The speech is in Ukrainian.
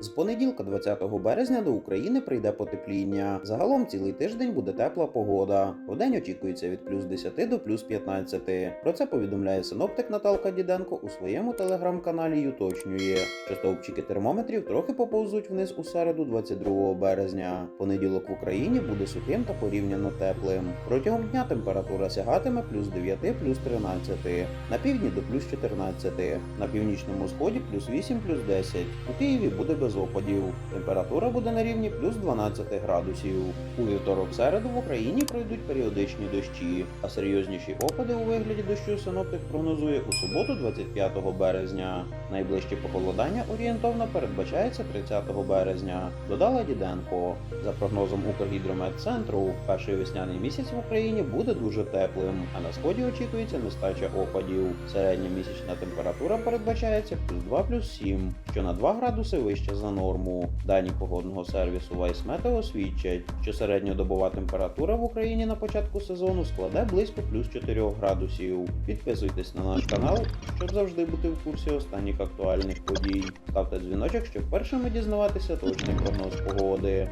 З понеділка, 20 березня, до України прийде потепління. Загалом цілий тиждень буде тепла погода. Вдень очікується від плюс 10 до плюс 15. Про це повідомляє синоптик Наталка Діденко у своєму телеграм-каналі. й Уточнює, що стовпчики термометрів трохи поповзуть вниз у середу, 22 березня. Понеділок в Україні буде сухим та порівняно теплим. Протягом дня температура сягатиме плюс 9, плюс 13. На півдні до плюс 14. На північному сході плюс 8, плюс 10. У Києві буде без опадів. Температура буде на рівні плюс 12 градусів. У вівторок середу в Україні пройдуть періодичні дощі, а серйозніші опади у вигляді дощу синоптик прогнозує у суботу 25 березня. Найближче похолодання орієнтовно передбачається 30 березня. Додала Діденко. За прогнозом Укргідрометцентру, перший весняний місяць в Україні буде дуже теплим, а на сході очікується нестача опадів. Середня місячна температура передбачається плюс 2 плюс 7, що на 2 градуси вище за норму. Дані погодного сервісу Meteo свідчать, що середньодобова температура в Україні на початку сезону складе близько плюс 4 градусів. Підписуйтесь на наш канал, щоб завжди бути в курсі останніх актуальних подій. Ставте дзвіночок, щоб першими дізнаватися точний прогноз погоди.